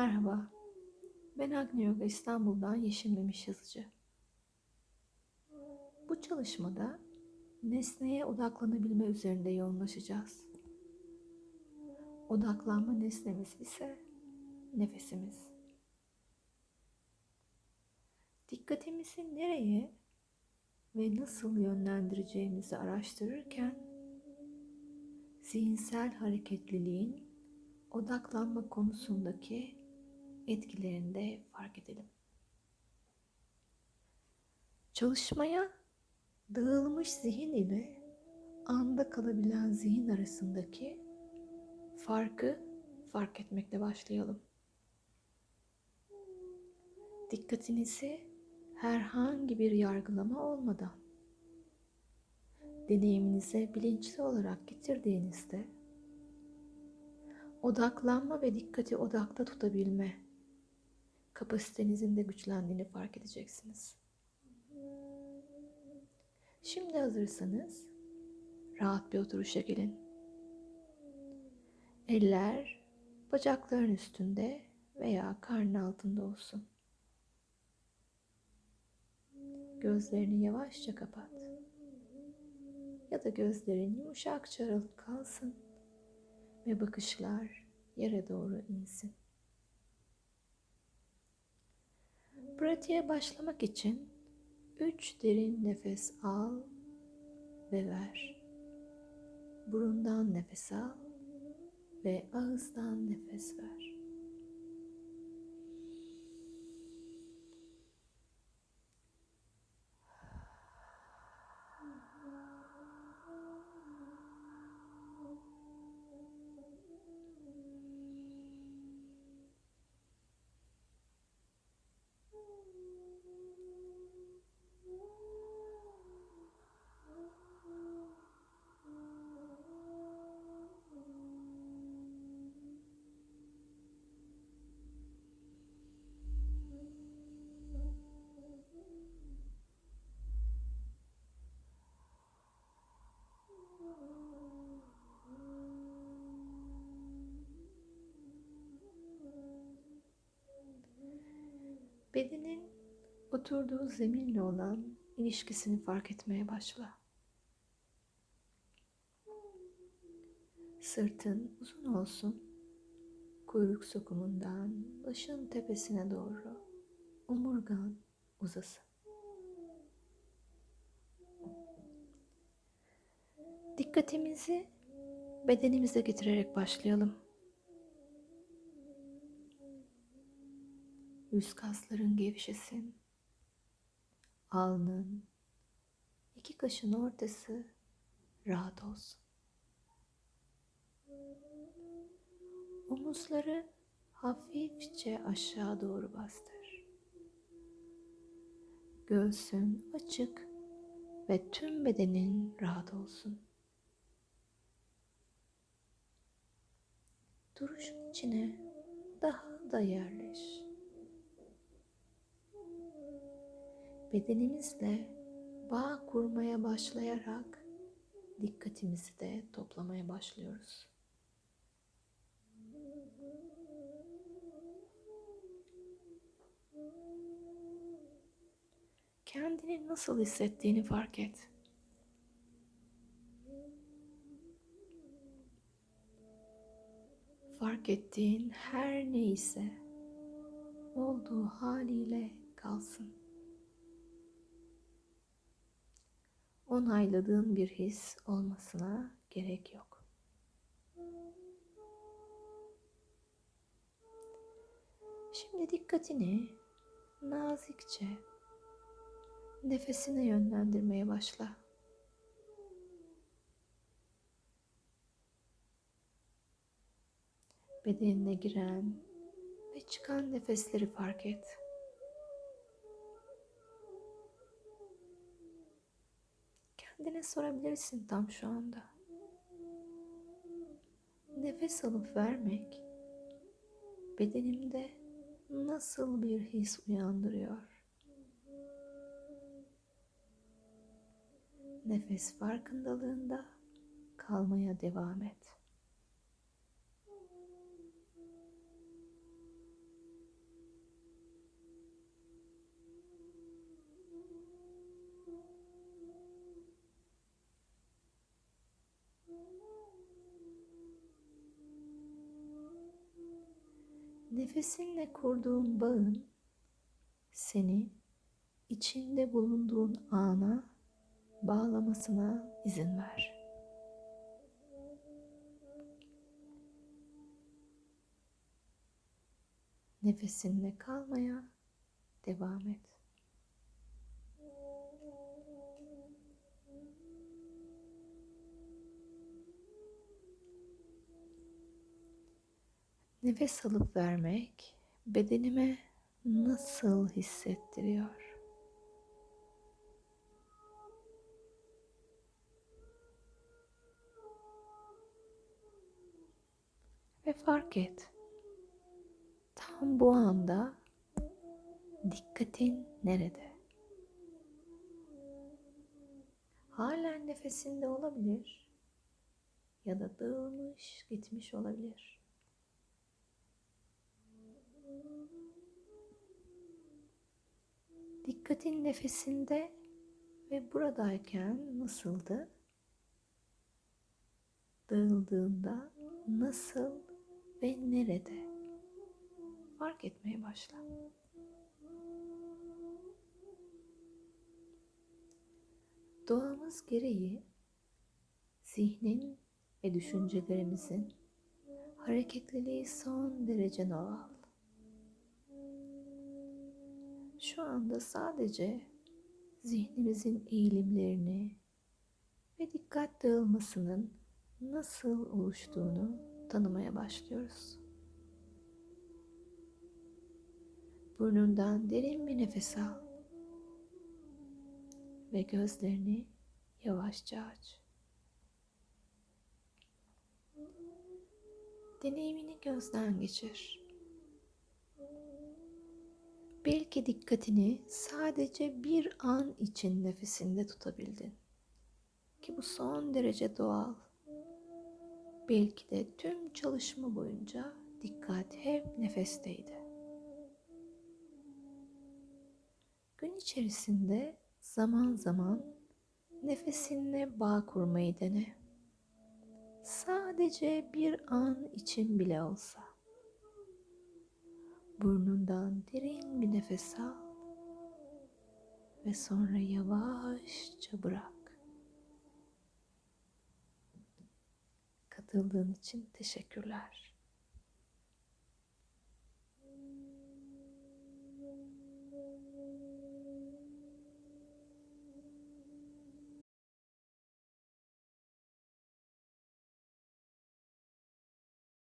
Merhaba, ben Agni Yoga İstanbul'dan Yeşil Memiş Yazıcı. Bu çalışmada nesneye odaklanabilme üzerinde yoğunlaşacağız. Odaklanma nesnemiz ise nefesimiz. Dikkatimizi nereye ve nasıl yönlendireceğimizi araştırırken zihinsel hareketliliğin odaklanma konusundaki etkilerini de fark edelim. Çalışmaya dağılmış zihin ile anda kalabilen zihin arasındaki farkı fark etmekle başlayalım. Dikkatinizi herhangi bir yargılama olmadan deneyiminize bilinçli olarak getirdiğinizde odaklanma ve dikkati odakta tutabilme kapasitenizin de güçlendiğini fark edeceksiniz. Şimdi hazırsanız rahat bir oturuşa gelin. Eller bacakların üstünde veya karnın altında olsun. Gözlerini yavaşça kapat. Ya da gözlerin yumuşakça aralık kalsın ve bakışlar yere doğru insin. Pratiğe başlamak için üç derin nefes al ve ver. Burundan nefes al ve ağızdan nefes ver. Bedenin oturduğu zeminle olan ilişkisini fark etmeye başla. Sırtın uzun olsun. Kuyruk sokumundan başın tepesine doğru omurgan uzasın. Dikkatimizi bedenimize getirerek başlayalım. Yüz kasların gevşesin. Alnın, iki kaşın ortası rahat olsun. Omuzları hafifçe aşağı doğru bastır. Göğsün açık ve tüm bedenin rahat olsun. Duruşun içine daha da yerleş. Bedenimizle bağ kurmaya başlayarak dikkatimizi de toplamaya başlıyoruz. Kendini nasıl hissettiğini fark et. Fark ettiğin her neyse olduğu haliyle kalsın. Onayladığın bir his olmasına gerek yok. Şimdi dikkatini nazikçe nefesine yönlendirmeye başla. Bedenine giren ve çıkan nefesleri fark et. Kendine sorabilirsin tam şu anda. Nefes alıp vermek bedenimde nasıl bir his uyandırıyor? Nefes farkındalığında kalmaya devam et. Nefesinle kurduğun bağın seni içinde bulunduğun ana bağlamasına izin ver. Nefesinle kalmaya devam et. Nefes alıp vermek bedenime nasıl hissettiriyor? Ve fark et. Tam bu anda dikkatin nerede? Halen nefesinde olabilir ya da dağılmış gitmiş olabilir. Dikkatin nefesinde ve buradayken nasıldı? Dağıldığında nasıl ve nerede? Fark etmeye başla. Doğamız gereği zihnin ve düşüncelerimizin hareketliliği son derece doğal. Şu anda sadece zihnimizin eğilimlerini ve dikkat dağılmasının nasıl oluştuğunu tanımaya başlıyoruz. Burnundan derin bir nefes al ve gözlerini yavaşça aç. Deneyimini gözden geçir. Belki dikkatini sadece bir an için nefesinde tutabildin. Ki bu son derece doğal. Belki de tüm çalışma boyunca dikkat hep nefesteydi. Gün içerisinde zaman zaman nefesinle bağ kurmayı dene. Sadece bir an için bile olsa. Burnundan derin bir nefes al ve sonra yavaşça bırak. Katıldığın için teşekkürler.